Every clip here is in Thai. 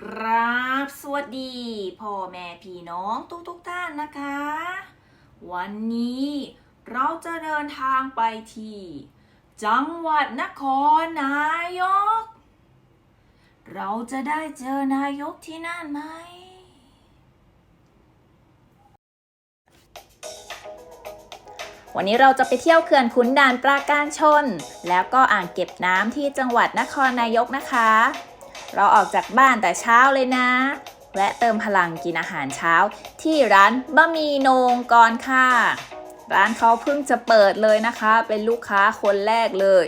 กราบสวัสดีพ่อแม่พี่น้องทุกทุกๆท่านนะคะ วันนี้เราจะเดินทางไปที่ จังหวัดนครนายก เราจะได้เจอนายกที่นั่นไหม วันนี้เราจะไปเที่ยวเขื่อนขุนด่านปราการชน แล้วก็อ่างเก็บน้ำที่จังหวัดนครนายกนะคะ เราออกจากบ้านแต่เช้าเลยนะ แวะเติมพลังกินอาหารเช้า ที่ร้านบะหมี่โนงก่อนค่ะ ร้านเขาเพิ่งจะเปิดเลยนะคะ เป็นลูกค้าคนแรกเลย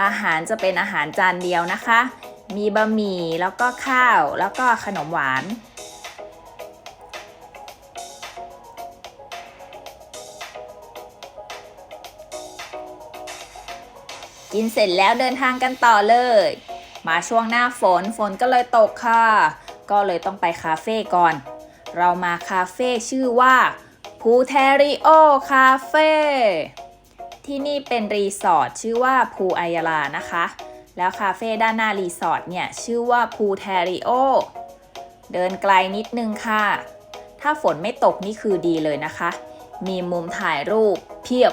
อาหารจะเป็นอาหารจานเดียวนะคะ มีบะหมี่แล้วก็ข้าวแล้วก็ขนมหวาน กินเสร็จแล้วเดินทางกันต่อเลย มาช่วงหน้าฝนฝนก็เลยตกค่ะ ก็เลยต้องไปคาเฟ่ก่อน เรามาคาเฟ่ชื่อว่าพูเทริโอคาเฟ่ที่นี่เป็นรีสอร์ทชื่อว่าพูไอยาลานะคะ แล้วคาเฟ่ด้านหน้ารีสอร์ทเนี่ยชื่อว่าพูเทริโอเดินไกลนิดนึงค่ะ ถ้าฝนไม่ตกนี่คือดีเลยนะคะ มีมุมถ่ายรูปเพียบ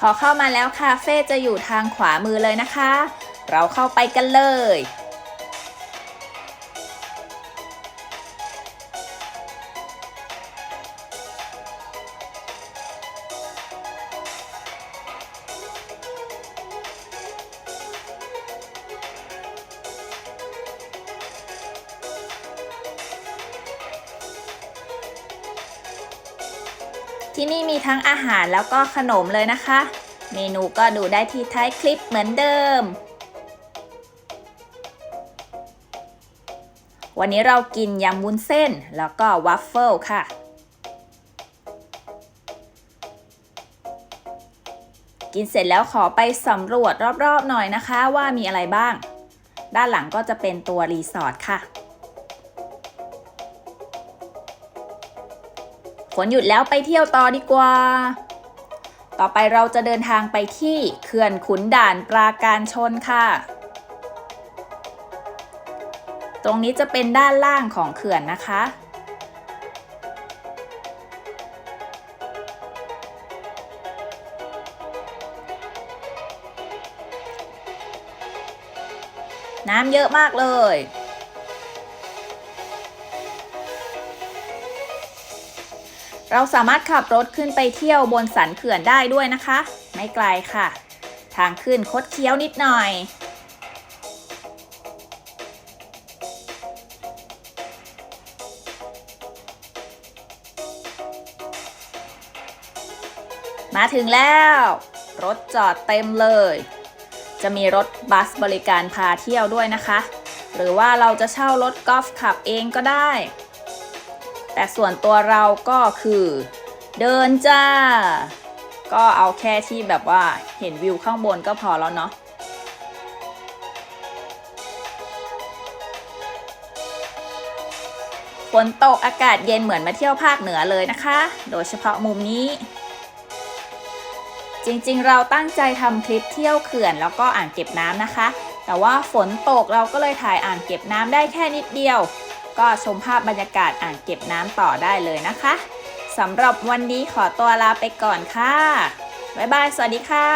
พอเข้ามาแล้วคาเฟ่จะอยู่ทางขวามือเลยนะคะ เราเข้าไปกันเลย ที่นี่มีทั้งอาหารแล้วก็ขนมเลยนะคะ เมนูก็ดูได้ที่ท้ายคลิปเหมือนเดิม วันนี้เรากินยำวุ้นเส้นแล้วก็วัฟเฟิลค่ะกินเสร็จแล้วขอไปสำรวจรอบๆหน่อยนะคะว่ามีอะไรบ้าง ด้านหลังก็จะเป็นตัวรีสอร์ทค่ะ นหยุดแล้วไปเที่ยวต่อดีกว่า ต่อไปเราจะเดินทางไปที่เขื่อนขุนด่านปราการชนค่ะ ตรงนี้จะเป็นด้านล่างของเขื่อนนะคะน้ำเยอะมากเลย เราสามารถขับรถขึ้นไปเที่ยวบนสันเขื่อนได้ด้วยนะคะ ไม่ไกลค่ะ ทางขึ้นคดเคี้ยวนิดหน่อย มาถึงแล้ว รถจอดเต็มเลย จะมีรถบัสบริการพาเที่ยวด้วยนะคะ หรือว่าเราจะเช่ารถกอล์ฟขับเองก็ได้ แต่ส่วนตัวเราก็คือเดินจ้า ก็เอาแค่ที่แบบว่าเห็นวิวข้างบนก็พอแล้วเนาะฝนตกอากาศเย็นเหมือนมาเที่ยวภาคเหนือเลยนะคะ โดยเฉพาะมุมนี้ จริงๆ เราตั้งใจทำคลิปเที่ยวเขื่อนแล้วก็อ่างเก็บน้ำนะคะ แต่ว่าฝนตกเราก็เลยถ่ายอ่างเก็บน้ำได้แค่นิดเดียว ก็ชมภาพบรรยากาศอ่างเก็บน้ำต่อได้เลยนะคะสำหรับวันนี้ขอตัวลาไปก่อนค่ะ บ๊ายบาย สวัสดีค่ะ